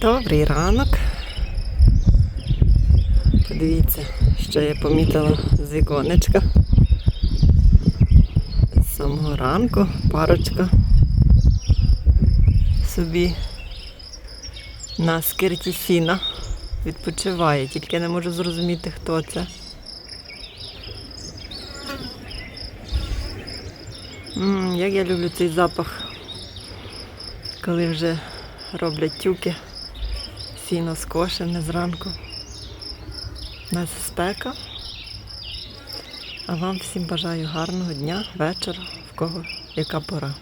Добрий ранок. Подивіться, що я помітила з віконечка. З самого ранку парочка собі на скирті сіна відпочиває, тільки не можу зрозуміти, хто це. М, як я люблю цей запах, коли вже роблять тюки, сіно скошене зранку. У нас спека. А вам всім бажаю гарного дня, вечора, в кого яка пора.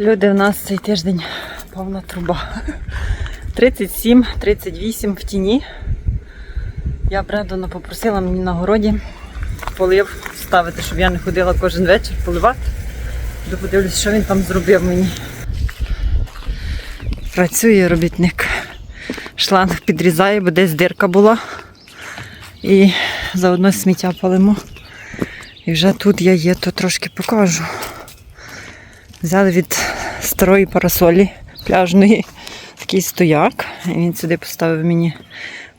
Люди, в нас цей тиждень повна труба. 37, 38 в тіні. Я Бредона попросила мені на городі полив ставити, щоб я не ходила кожен вечір поливати. Подивлюсь, що він там зробив мені. Працює робітник. Шланг підрізає, бо десь дирка була. І заодно сміття палимо. І вже тут я є, то трошки покажу. Взяли від старої парасолі пляжної такий стояк. І він сюди поставив мені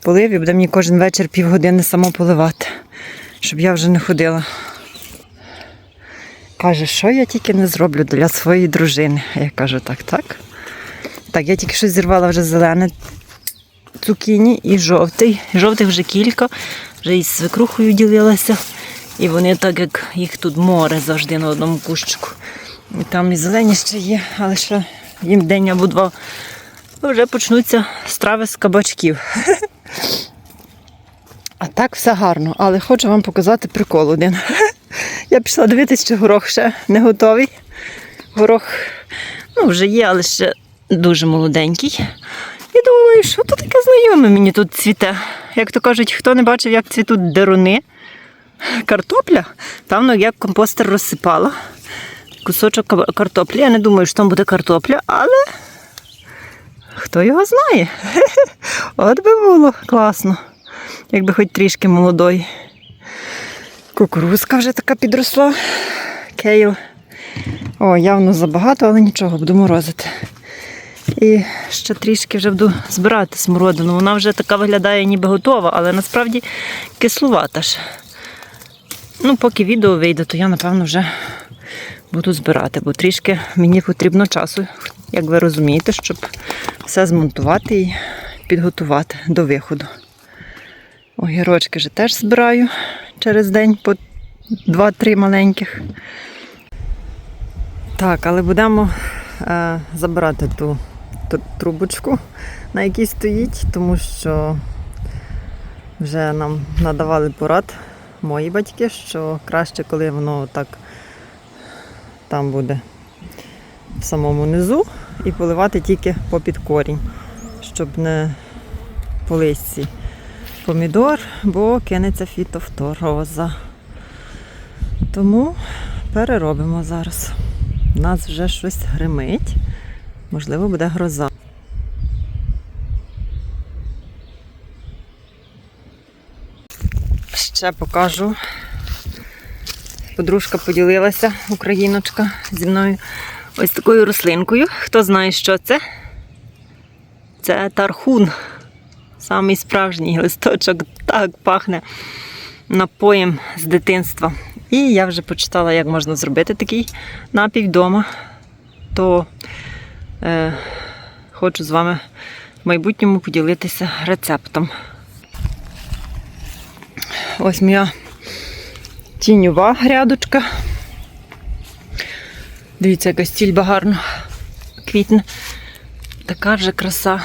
полив і буде мені кожен вечір півгодини само поливати, щоб я вже не ходила. Каже, що я тільки не зроблю для своєї дружини. Я кажу, так, так. Так, я тільки що зірвала вже зелене цукіні і жовтий. Жовтих вже кілька, вже із свекрухою ділилася. І вони так як їх тут море завжди на одному кущику. І там і зелені ще є, але ще їм день або два. Вже почнуться страви з кабачків. А так все гарно, але хочу вам показати прикол один. Я пішла дивитися, чи горох ще не готовий. Горох ну, вже є, але ще дуже молоденький. І думаю, що то таке знайоме мені тут цвіте. Як то кажуть, хто не бачив, як цвітуть деруни, картопля, певно, як компостер розсипала кусочок картоплі. Я не думаю, що там буде картопля, але хто його знає. От би було класно, якби хоч трішки молодої. Кукурузка вже така підросла. Кейл. О, явно забагато, але нічого, буду морозити. І ще трішки вже буду збирати смородину. Вона вже така виглядає ніби готова, але насправді кислувата ж. Ну, поки відео вийде, то я, напевно, вже буду збирати, бо трішки мені потрібно часу, як ви розумієте, щоб все змонтувати і підготувати до виходу. Огірочки вже теж збираю через день по 2-3 маленьких. Так, але будемо е, забирати ту, ту трубочку, на якій стоїть, тому що вже нам надавали порад мої батьки, що краще, коли воно так там буде в самому низу, і поливати тільки попід корінь, щоб не по листці помідор, бо кинеться фітофтороза. Тому переробимо зараз. У нас вже щось гримить. Можливо, буде гроза. Ще покажу. Подружка поділилася, україночка, зі мною ось такою рослинкою. Хто знає, що це? Це тархун. Самий справжній листочок так пахне напоєм з дитинства. І я вже почитала, як можна зробити такий напій вдома. То е, хочу з вами в майбутньому поділитися рецептом. Ось моя тіньова грядочка. Дивіться, яка стільба гарно квітне. Така вже краса.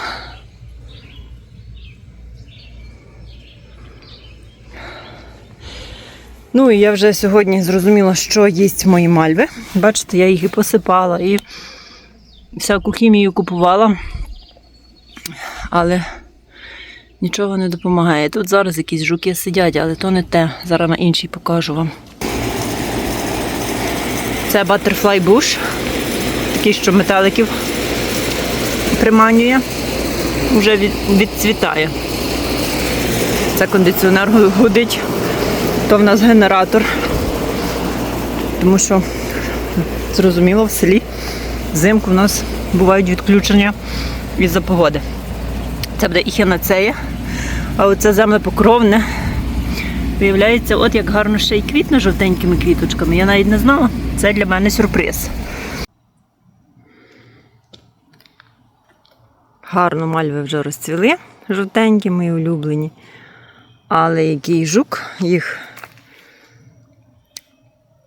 Ну і я вже сьогодні зрозуміла, що їсть мої мальви. Бачите, я їх і посипала, і всяку хімію купувала, але нічого не допомагає. Тут зараз якісь жуки сидять, але то не те. Зараз на іншій покажу вам. Це Butterfly Bush, такий, що метеликів приманює, вже від, відцвітає. Це кондиціонер гудить, то в нас генератор. Тому що, зрозуміло, в селі взимку в нас бувають відключення із-за погоди. Це буде іхінацея, а оце землепокровне. Виявляється, от як гарно ще й квітне жовтенькими квіточками. Я навіть не знала. Це для мене сюрприз. Гарно мальви вже розцвіли, жовтенькі, мої улюблені. Але який жук їх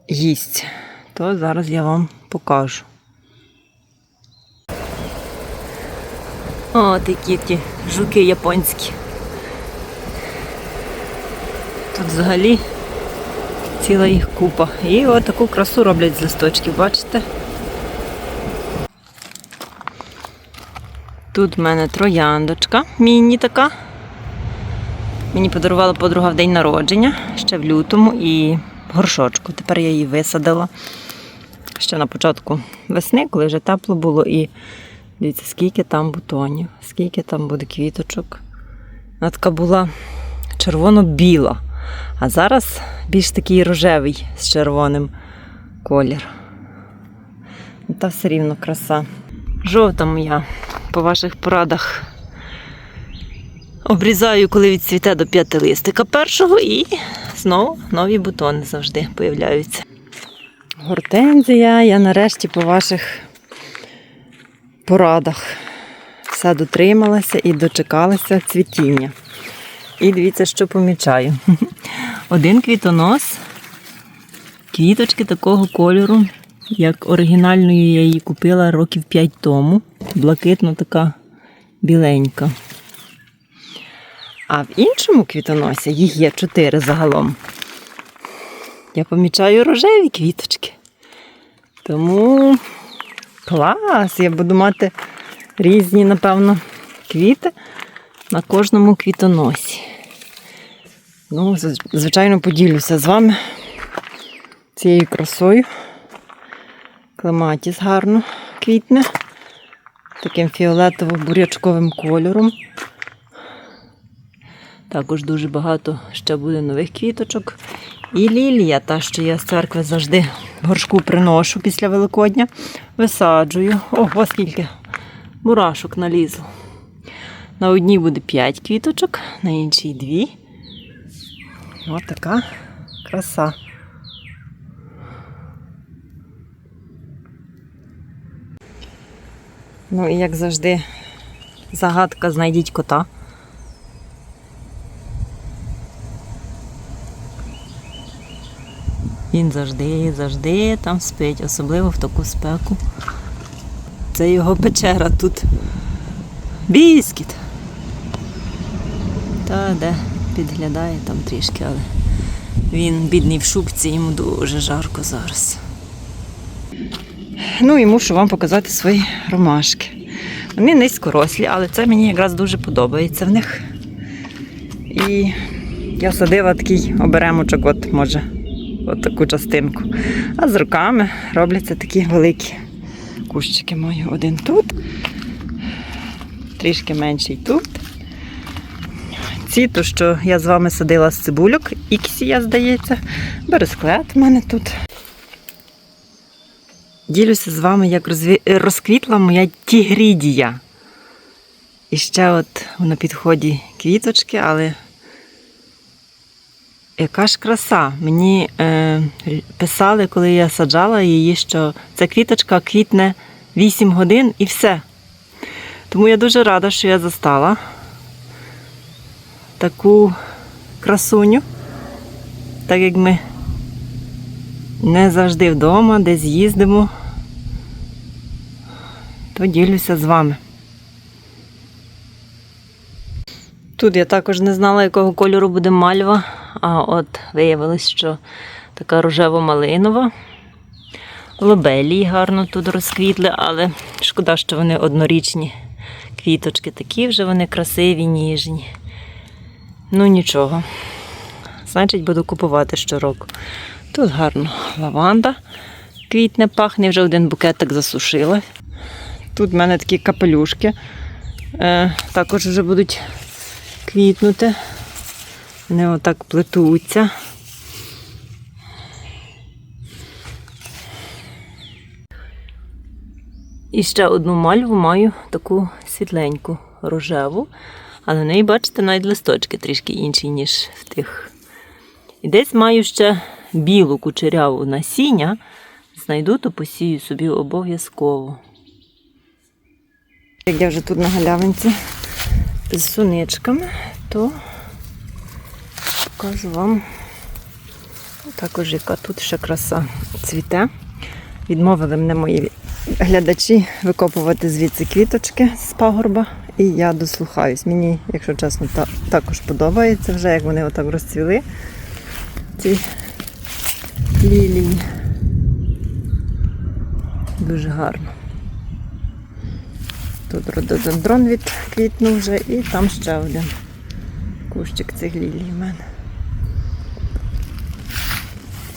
їсть, то зараз я вам покажу. О, такі ті жуки японські. Тут взагалі ціла їх купа. І от красу роблять з листочків, бачите? Тут в мене трояндочка, міні така. Мені подарувала подруга в день народження ще в лютому і горшочку. Тепер я її висадила ще на початку весни, коли вже тепло було. І дивіться, скільки там бутонів, скільки там буде квіточок. Вона така була червоно-біла. А зараз більш такий рожевий з червоним колір. Ну, Та все рівно краса. Жовта моя по ваших порадах. Обрізаю, коли відцвіте до п'яти листика першого, і знову нові бутони завжди появляються. Гортензія, я нарешті по ваших порадах все дотрималася і дочекалася цвітіння. І дивіться, що помічаю. Один квітонос, квіточки такого кольору, як оригінальною я її купила років 5 тому. Блакитно така біленька. А в іншому квітоносі їх є чотири загалом. Я помічаю рожеві квіточки. Тому клас! Я буду мати різні, напевно, квіти на кожному квітоносі. Ну, звичайно, поділюся з вами цією красою. Клематіс гарно квітне, таким фіолетово-бурячковим кольором. Також дуже багато ще буде нових квіточок. І лілія, та, що я з церкви завжди в горшку приношу після Великодня, висаджую. Ого, скільки мурашок налізло. На одній буде 5 квіточок, на іншій 2. Ось така краса. Ну і як завжди, загадка знайдіть кота. Він завжди, завжди там спить, особливо в таку спеку. Це його печера тут. Біскіт. Та де підглядає там трішки, але він бідний в шубці, йому дуже жарко зараз. Ну і мушу вам показати свої ромашки. Вони низькорослі, але це мені якраз дуже подобається в них. І я садила такий оберемочок, от може, от таку частинку. А з руками робляться такі великі кущики мої. Один тут, трішки менший тут. Ці, то, що я з вами садила з цибульок, іксія, здається, бересклет в мене тут. Ділюся з вами, як розві... розквітла моя тігрідія. І ще от на підході квіточки, але яка ж краса. Мені е, писали, коли я саджала її, що ця квіточка квітне 8 годин і все. Тому я дуже рада, що я застала таку красуню. так як ми не завжди вдома, десь їздимо, то ділюся з вами. Тут я також не знала, якого кольору буде мальва, а от виявилось, що така рожево-малинова. Лобелії гарно тут розквітли, але шкода, що вони однорічні квіточки. Такі вже вони красиві, ніжні. Ну нічого. Значить, буду купувати щороку. Тут гарно лаванда квітне, пахне, вже один букетик засушила. Тут в мене такі капелюшки. Е, також вже будуть квітнути. Вони отак плетуться. І ще одну мальву маю таку світленьку, рожеву. Але в неї, бачите, навіть листочки трішки інші, ніж в тих. І десь маю ще білу кучеряву насіння. Знайду, то посію собі обов'язково. Як я вже тут на галявинці з суничками, то покажу вам також, яка тут ще краса цвіте. Відмовили мене мої глядачі викопувати звідси квіточки з пагорба. І я дослухаюсь. Мені, якщо чесно, та, також подобається вже, як вони отак розцвіли. Ці лілії. Дуже гарно. Тут рододендрон відквітнув вже і там ще один кущик цих лілій в мене.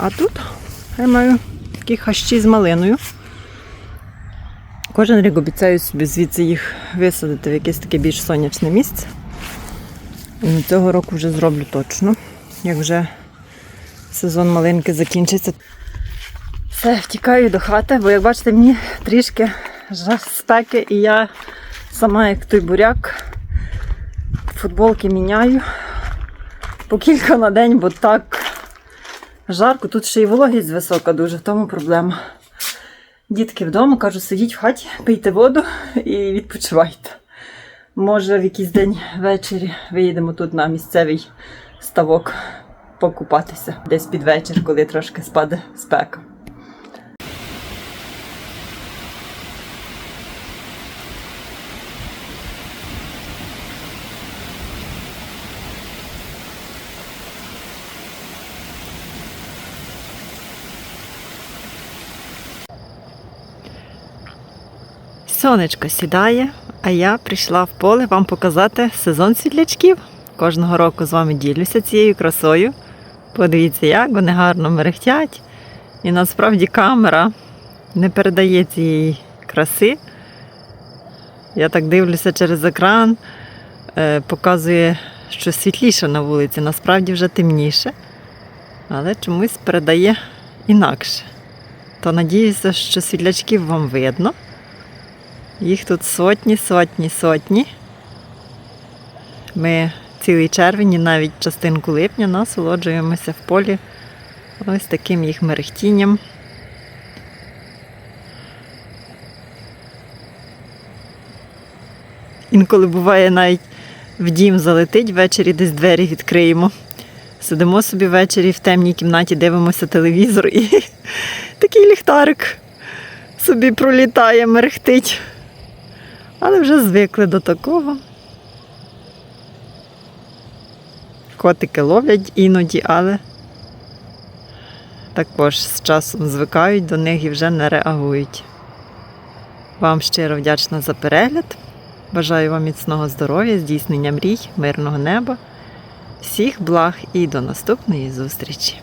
А тут я маю такі хащі з малиною. Кожен рік обіцяю собі звідси їх висадити в якесь таке більш сонячне місце. І цього року вже зроблю точно, як вже сезон малинки закінчиться. Все, втікаю до хати, бо як бачите, мені трішки спеки, і я сама, як той буряк, футболки міняю по кілька на день, бо так жарко. Тут ще й вологість висока дуже, в тому проблема. Дітки вдома кажу, сидіть в хаті, пийте воду і відпочивайте. Може, в якийсь день ввечері виїдемо тут на місцевий ставок покупатися десь під вечір, коли трошки спаде спека. Сонечко сідає, а я прийшла в поле вам показати сезон світлячків. Кожного року з вами ділюся цією красою. Подивіться, як вони гарно мерехтять. І насправді камера не передає цієї краси. Я так дивлюся через екран, е, показує, що світліше на вулиці, насправді вже темніше, але чомусь передає інакше. То надіюся, що світлячків вам видно. Їх тут сотні, сотні, сотні. Ми цілий червень і навіть частинку липня насолоджуємося в полі ось таким їх мерехтінням. Інколи буває навіть в дім залетить, ввечері десь двері відкриємо. Сидимо собі ввечері в темній кімнаті, дивимося телевізор і такий ліхтарик собі пролітає, мерехтить. Але вже звикли до такого. Котики ловлять іноді, але також з часом звикають до них і вже не реагують. Вам щиро вдячна за перегляд. Бажаю вам міцного здоров'я, здійснення мрій, мирного неба, всіх благ і до наступної зустрічі!